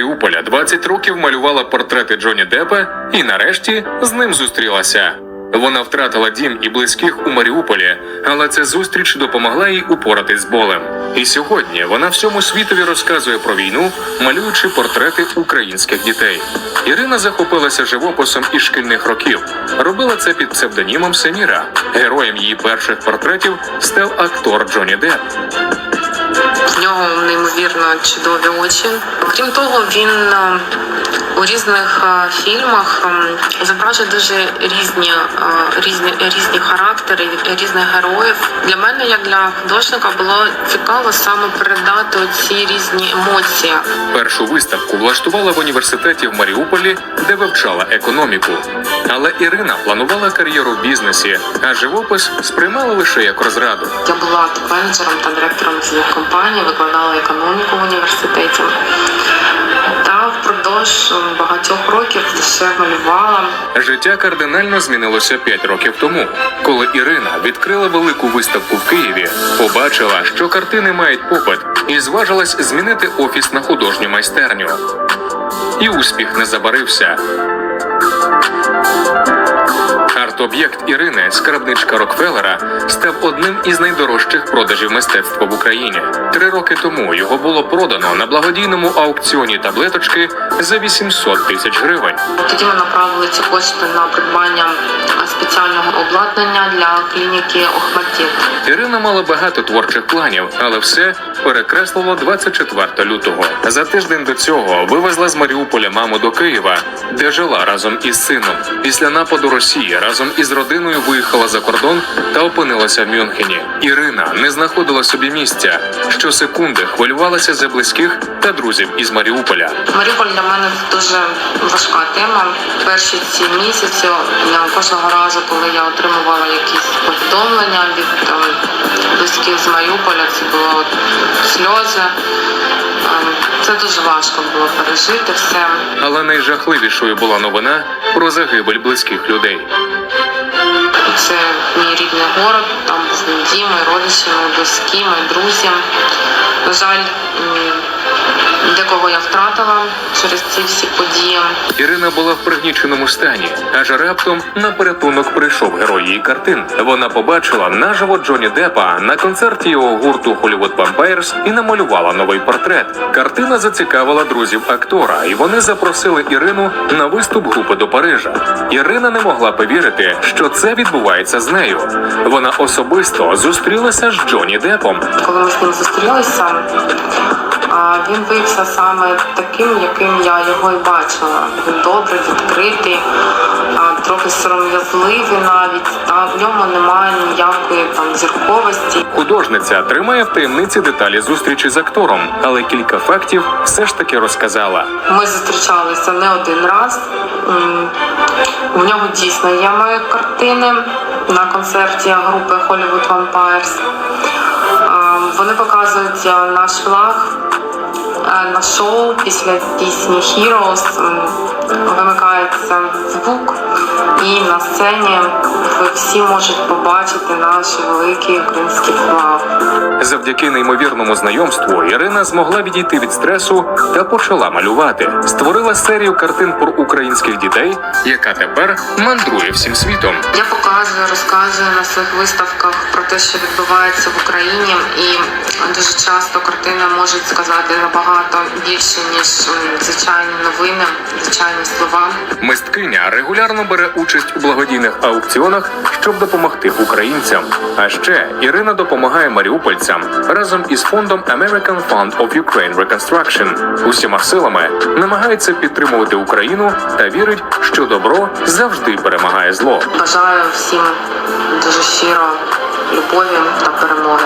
Маріуполя 20 років малювала портрети Джоні Деппа і нарешті з ним зустрілася. Вона втратила дім і близьких у Маріуполі, але ця зустріч допомогла їй упоратись з болем. І сьогодні вона всьому світові розказує про війну, малюючи портрети українських дітей. Ірина захопилася живописом із шкільних років. Робила це під псевдонімом Сеніра. Героєм її перших портретів став актор Джоні Депп. В нього неймовірно чудові очі. Крім того, він е, у різних е, фільмах ем, зображує дуже різні, е, різні, різні характери, різних героїв. Для мене, як для художника, було цікаво саме передати ці різні емоції. Першу виставку влаштувала в університеті в Маріуполі, де вивчала економіку. Але Ірина планувала кар'єру в бізнесі, а живопис сприймала лише як розраду. Я була топ-менеджером та директором цієї компанії, викладала економіку в університеті. Впродовж багатьох років лише малювала. Життя кардинально змінилося 5 років тому, коли Ірина відкрила велику виставку в Києві, побачила, що картини мають попит, і зважилась змінити офіс на художню майстерню. І успіх не забарився. Арт-об'єкт Ірини, скарбничка Рокфеллера, став одним із найдорожчих продажів мистецтва в Україні. Три роки тому його було продано на благодійному аукціоні таблеточки за 800 тисяч гривень. Тоді ми направили ці кошти на придбання спеціального обладнання для клініки Охматдіт. Ірина мала багато творчих планів, але все перекреслило 24 лютого. За тиждень до цього вивезла з Маріуполя маму до Києва, де жила разом із сином. Після нападу Росії разом із родиною виїхала за кордон та опинилася в Мюнхені. Ірина не знаходила собі місця. Щосекунди хвилювалася за близьких та друзів із Маріуполя. Маріуполь для мене дуже важка тема. Перші ці місяці я кожного разу, коли я отримувала якісь повідомлення від близьких з Маріуполя, це було от сльози. Ем, Це дуже важко було пережити все. Але найжахливішою була новина про загибель близьких людей. Це мій рідний город, там був мій дім, мої родичі, мої близькі, мої друзі. На жаль, декого я втратила через ці всі події. Ірина була в пригніченому стані, аж раптом на порятунок прийшов герой її картин. Вона побачила наживо Джоні Деппа на концерті його гурту Hollywood Vampires і намалювала новий портрет. Картина зацікавила друзів актора, і вони запросили Ірину на виступ групи до Парижа. Ірина не могла повірити, що це відбувається з нею. Вона особисто зустрілася з Джоні Деппом. Коли ми з ним зустрілися, він виявився саме таким, яким я його і бачила. Він добрий, відкритий, трохи сором'язливий навіть. Та в ньому немає ніякої там зірковості. Художниця тримає в таємниці деталі зустрічі з актором, але кілька фактів все ж таки розказала. Ми зустрічалися не один раз. У нього дійсно є мої картини на концерті групи Hollywood Vampires. Вони показують е, наш флаг е, на шоу після пісні Heroes. Вимикається звук, і на сцені ви всі можуть побачити наш великий український флаг. Завдяки неймовірному знайомству Ірина змогла відійти від стресу та почала малювати. Створила серію картин про українських дітей, яка тепер мандрує всім світом. Я показую, розказую на своїх виставках про те, що відбувається в Україні, і дуже часто картини можуть сказати набагато більше ніж звичайні новини, звичайні слова. Мисткиня регулярно бере участь у благодійних аукціонах, щоб допомогти українцям. А ще Ірина допомагає маріупольцям разом із фондом American Fund of Ukraine Reconstruction. Усіма силами намагається підтримувати Україну та вірить, що добро завжди перемагає зло. Бажаю всім дуже щиро любові та перемоги.